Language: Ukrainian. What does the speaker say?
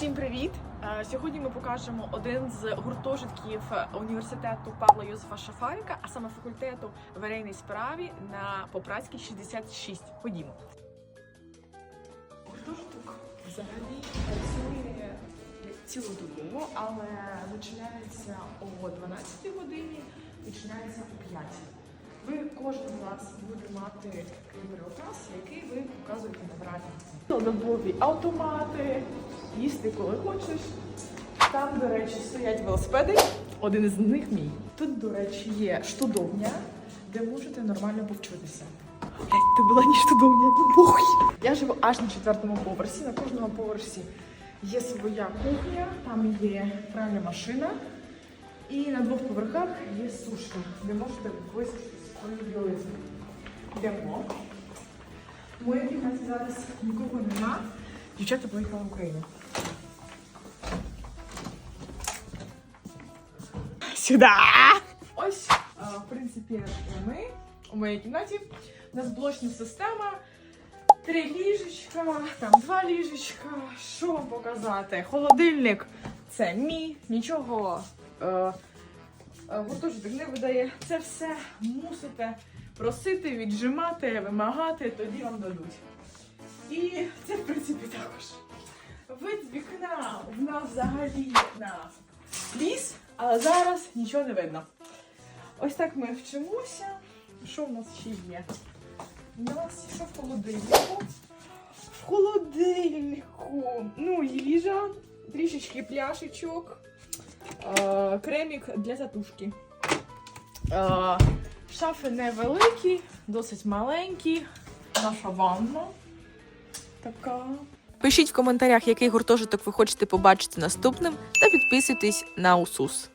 Всім привіт! Е, Сьогодні ми покажемо один з гуртожитків університету Павла Йозефа Шафарика, а саме факультету варейній справі на Попрадській 66. Ходімо. Гуртожиток взагалі працює цілодобово, але починається о 12 годині, відчиняється о 5. Ви кожен з вас буде мати клас, який ви показуєте на грані. Цілодобові автомати, їсти коли хочеш. Там, до речі, стоять велосипеди. Один із них мій. Тут, до речі, є штудовня, де можете нормально повчитися. Блять, була не штудовня, ну похуй. Я живу аж на четвертому поверсі. На кожному поверсі є своя кухня, там є пральна машина. І на двох поверхах є сушка, де можете висушити свою білизну. Йдемо. В моїй кімнаті зараз нікого нема. Дівчата поїхали в Україну. Сюди! Ось, в принципі, ми у моїй кімнаті. У нас блочна система. Три ліжечка, там два ліжечка. Що вам показати? Холодильник це мій, нічого е, е, гуртожиток не видає. Це все мусите просити, віджимати, вимагати, тоді вам дадуть. І це, в принципі, також. Вид вікна в нас взагалі на ліс, але зараз нічого не видно. Ось так ми вчимося. Що в нас ще є? У нас що в холодильнику? В холодильнику. Ну, їжа, трішечки пляшечок, е, кремік для затушки. Е, шафи невеликі, досить маленькі. Наша ванна така. Пишіть в коментарях, який гуртожиток ви хочете побачити наступним, та підписуйтесь на УСУС.